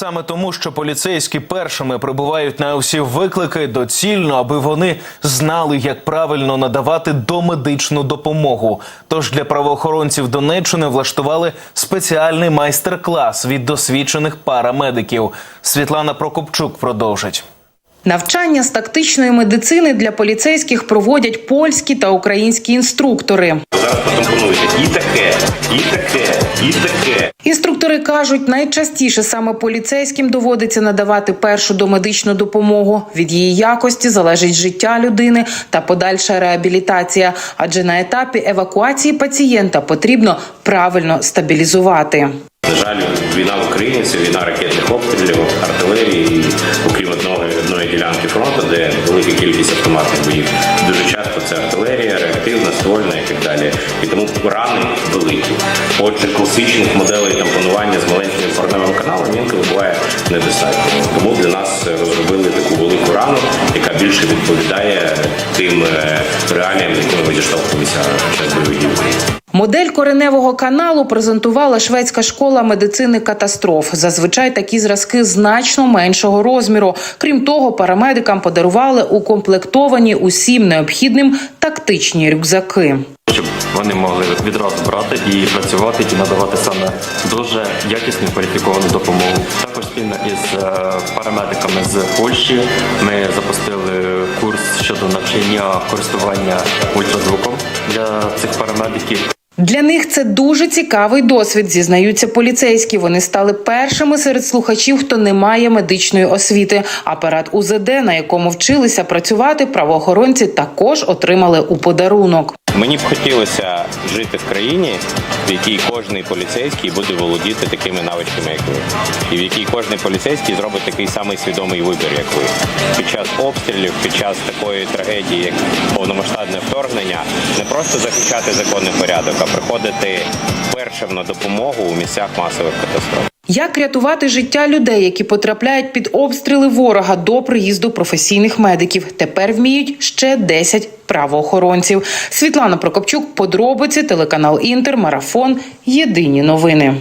Саме тому, що поліцейські першими прибувають на усі виклики, доцільно, аби вони знали, як правильно надавати домедичну допомогу. Тож для правоохоронців Донеччини влаштували спеціальний майстер-клас від досвідчених парамедиків. Світлана Прокопчук продовжить. Навчання з тактичної медицини для поліцейських проводять польські та українські інструктори. Зараз потомпонуєте і таке, і таке, і таке. Інструктори кажуть, найчастіше саме поліцейським доводиться надавати першу домедичну допомогу. Від її якості залежить життя людини та подальша реабілітація. Адже на етапі евакуації пацієнта потрібно правильно стабілізувати. На жаль, війна в Україні це війна ракетних обстрілів, артилерії, фронту, де велика кількість автоматних боїв. Дуже часто це артилерія, реактивна, ствольна і так далі. І тому рани великі. Отже, класичних моделей тампонування з маленьким порневим каналом інколи буває недостатньо. Тому для нас розробили таку велику рану, яка більше відповідає тим е, реаліям, якими ми зіштовхуємося під час бойових дій. Модель кореневого каналу презентувала шведська школа медицини катастроф. Зазвичай такі зразки значно меншого розміру. Крім того, парамедикам подарували укомплектовані усім необхідним тактичні рюкзаки. щоб вони могли відразу брати і працювати і надавати саме дуже якісну кваліфіковану допомогу. Також спільно із е, парамедиками з Польщі ми запустили курс щодо навчання користування ультразвуком для цих парамедиків. Для них це дуже цікавий досвід, зізнаються поліцейські. Вони стали першими серед слухачів, хто не має медичної освіти. Апарат УЗД, на якому вчилися працювати, правоохоронці також отримали у подарунок. Мені б хотілося жити в країні, в якій кожний поліцейський буде володіти такими навичками, як ви, і в якій кожний поліцейський зробить такий самий свідомий вибір, як ви. Під час обстрілів, під час такої трагедії, як повномасштабне вторгнення, не просто захищати законний порядок, а приходити першим на допомогу у місцях масових катастроф. Як рятувати життя людей, які потрапляють під обстріли ворога до приїзду професійних медиків? Тепер вміють ще 10 правоохоронців. Світлана Прокопчук, подробиці, телеканал Інтер, марафон. Єдині новини.